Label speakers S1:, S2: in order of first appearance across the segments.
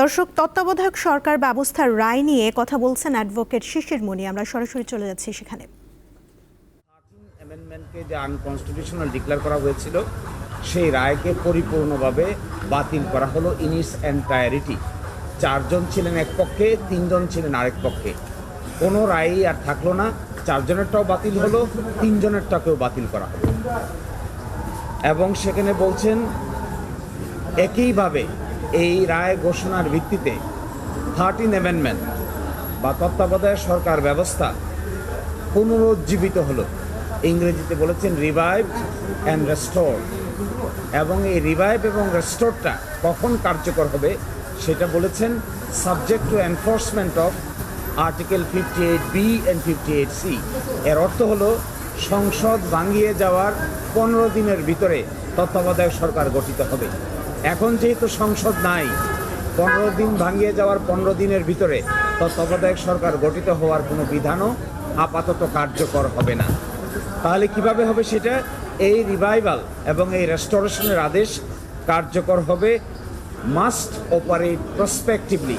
S1: দর্শক, তত্ত্বাবধায়ক সরকার ব্যবস্থার রায় নিয়ে কথা বলছেন অ্যাডভোকেট শিশির মণি আমরা সরাসরি চলে যাচ্ছি সেখানে।
S2: অ্যামেন্ডমেন্টকে যে আনকনস্টিটিউশনাল ডিক্লেয়ার করা হয়েছিল, সেই রায়কে পরিপূর্ণভাবে বাতিল করা হলো ইন ইস এন্টায়ারিটি চারজন ছিলেন এক পক্ষে, তিনজন ছিলেন আরেক পক্ষে। কোনো রায়ই আর থাকল না। চারজনেরটাও বাতিল হলো, তিনজনেরটাকেও বাতিল করা হলো। এবং সেখানে বলছেন, একইভাবে এই রায় ঘোষণার ভিত্তিতে থার্টিন অ্যামেন্ডমেন্ট বা তত্ত্বাবধায়ক সরকার ব্যবস্থা পুনরুজ্জীবিত হলো। ইংরেজিতে বলেছেন রিভাইভ অ্যান্ড রেস্টোর এবং এই রিভাইভ এবং রেস্টোরটা কখন কার্যকর হবে সেটা বলেছেন subject to enforcement of article fifty eight B and fifty eight C এর অর্থ হলো সংসদ ভাঙিয়ে যাওয়ার পনেরো দিনের ভিতরে তত্ত্বাবধায়ক সরকার গঠিত হবে। এখন যেহেতু সংসদ নাই, পনেরো দিন ভাঙিয়ে যাওয়ার পনেরো দিনের ভিতরে তত্ত্বাবধায়ক সরকার গঠিত হওয়ার কোনো বিধানও আপাতত কার্যকর হবে না। তাহলে কীভাবে হবে সেটা? এই রিভাইভাল এবং এই রেস্টোরেশনের আদেশ কার্যকর হবে মাস্ট অপারেট প্রসপেক্টিভলি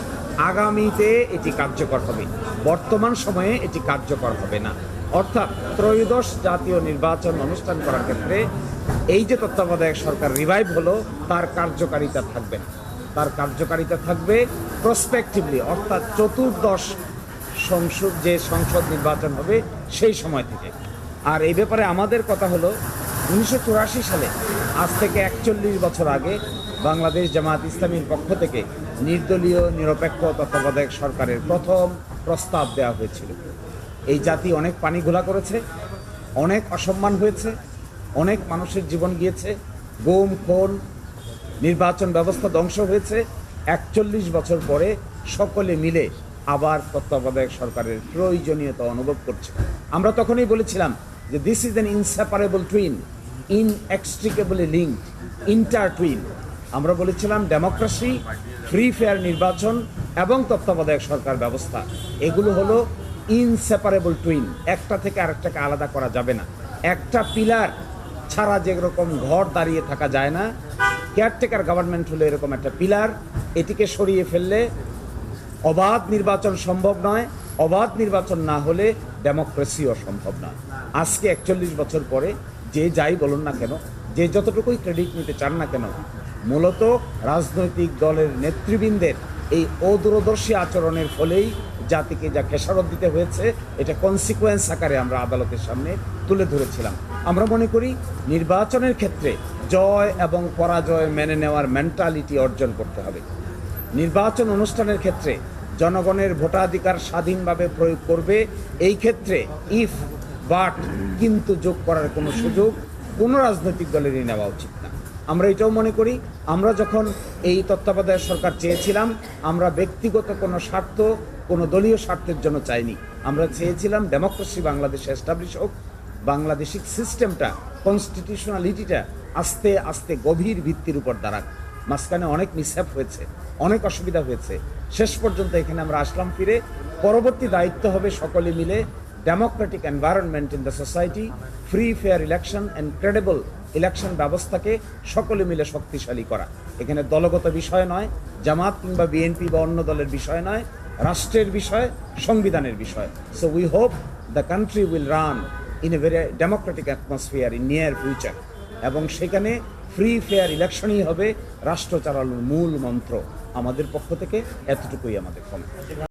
S2: আগামীতে এটি কার্যকর হবে। বর্তমান সময়ে এটি কার্যকর হবে না। অর্থাৎ ত্রয়োদশ জাতীয় নির্বাচন অনুষ্ঠান করার ক্ষেত্রে এই যে তত্ত্বাবধায়ক সরকার রিভাইভ হলো, তার কার্যকারিতা থাকবে তার কার্যকারিতা থাকবে প্রসপেক্টিভলি অর্থাৎ চতুর্দশ সংসদ, যে সংসদ নির্বাচন হবে সেই সময় থেকে। আর এই ব্যাপারে আমাদের কথা হলো, উনিশশো চুরাশি সালে, আজ থেকে একচল্লিশ বছর আগে, বাংলাদেশ জামাত ইসলামীর পক্ষ থেকে নির্দলীয়, নিরপেক্ষ তত্ত্বাবধায়ক সরকারের প্রথম প্রস্তাব দেওয়া হয়েছিল। এই জাতি অনেক পানি ঘোলা করেছে, অনেক অসম্মান হয়েছে অনেক মানুষের জীবন গিয়েছে গুম খোল, নির্বাচন ব্যবস্থা ধ্বংস হয়েছে। একচল্লিশ বছর পরে সকলে মিলে আবার তত্ত্বাবধায়ক সরকারের প্রয়োজনীয়তা অনুভব করছে। আমরা তখনই বলেছিলাম যে this is an inseparable twin inextricably link intertwine আমরা বলেছিলাম ডেমোক্রেসি ফ্রি ফেয়ার নির্বাচন এবং তত্ত্বাবধায়ক সরকার ব্যবস্থা। এগুলো হলো ইনসেপারেবল টুইন একটা থেকে আরেকটাকে আলাদা করা যাবে না। একটা পিলার ছাড়া যেরকম ঘর দাঁড়িয়ে থাকা যায় না। কেয়ারটেকার গভর্নমেন্ট হলো এরকম একটা পিলার এটিকে সরিয়ে ফেললে অবাধ নির্বাচন সম্ভব নয়। অবাধ নির্বাচন না হলে ডেমোক্রেসিও সম্ভব নয়। আজকে একচল্লিশ বছর পরে যে যাই বলুন না কেন, যে যতটুকুই ক্রেডিট নিতে চান না কেন, মূলত রাজনৈতিক দলের নেতৃবৃন্দের এই অদূরদর্শী আচরণের ফলেই জাতিকে যা খেসারত দিতে হয়েছে, এটা কনসিকুয়েন্স আকারে আমরা আদালতের সামনে তুলে ধরেছিলাম। আমরা মনে করি নির্বাচনের ক্ষেত্রে জয় এবং পরাজয় মেনে নেওয়ার মেন্টালিটি অর্জন করতে হবে। নির্বাচন অনুষ্ঠানের ক্ষেত্রে জনগণের ভোটাধিকার স্বাধীনভাবে প্রয়োগ করবে, এই ক্ষেত্রে ইফ বাট কিন্তু যোগ করার কোনো সুযোগ কোনো রাজনৈতিক দলেরই নেওয়া উচিত আমরা এটাও মনে করি, আমরা যখন এই তত্ত্বাবধায়ক সরকার চেয়েছিলাম, আমরা ব্যক্তিগত কোনো স্বার্থ, কোনো দলীয় স্বার্থের জন্য চাইনি। আমরা চেয়েছিলাম ডেমোক্রেসি বাংলাদেশে এস্টাবলিশ হোক, বাংলাদেশিক সিস্টেমটা কনস্টিটিউশনালিটিটা আস্তে আস্তে গভীর ভিত্তির উপর দাঁড়াক। মাঝখানে অনেক মিসহ্যাপ হয়েছে, অনেক অসুবিধা হয়েছে। শেষ পর্যন্ত এখানে আমরা আসলাম ফিরে। পরবর্তী দায়িত্ব হবে সকলে মিলে democratic environment in the society free fair election and credible election ব্যবস্থাকে সকলে মিলে শক্তিশালী করা। এখানে দলগত বিষয় নয়, জামাত কিংবা বিএনপি বা অন্য দলের বিষয় নয়, রাষ্ট্রের বিষয়, সংবিধানের বিষয়। So we hope the country will run in a very democratic atmosphere in near future এবং সেখানে ফ্রি ফেয়ার ইলেকশনই হবে, রাষ্ট্র চালানোর মূল মন্ত্র। আমাদের পক্ষ থেকে এতটুকুই আমাদের ক্ষমতা